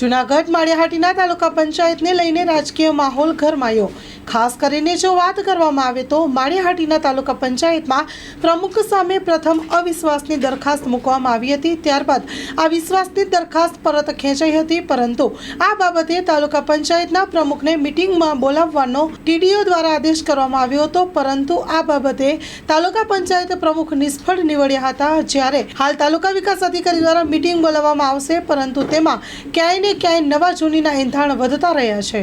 જુનાગઢ માળિયાહાટીના તાલુકા પંચાયતને લઈને રાજકીય માહોલ ગરમાયો. ખાસ કરીને જો વાત કરવામાં આવે તો માળિયાહાટીના તાલુકા પંચાયતમાં પ્રમુખ સામે પ્રથમ અવિશ્વાસની દરખાસ્ત મૂકવામાં આવી હતી. ત્યારબાદ આ વિશ્વાસની દરખાસ્ત પરત ખેંચાઈ હતી, પરંતુ આ બાબતે તાલુકા પંચાયતના પ્રમુખને મિટિંગમાં બોલાવવાનો ટીડીઓ દ્વારા આદેશ કરવામાં આવ્યો હતો. પરંતુ આ બાબતે તાલુકા પંચાયત પ્રમુખ નિષ્ફળ નીવડ્યા હતા. જ્યારે હાલ તાલુકા વિકાસ અધિકારી દ્વારા મિટિંગ બોલાવવામાં આવશે, પરંતુ તેમાં ક્યાંય ને ક્યાંય નવા જૂનીના એંધાણ વધતા રહ્યા છે.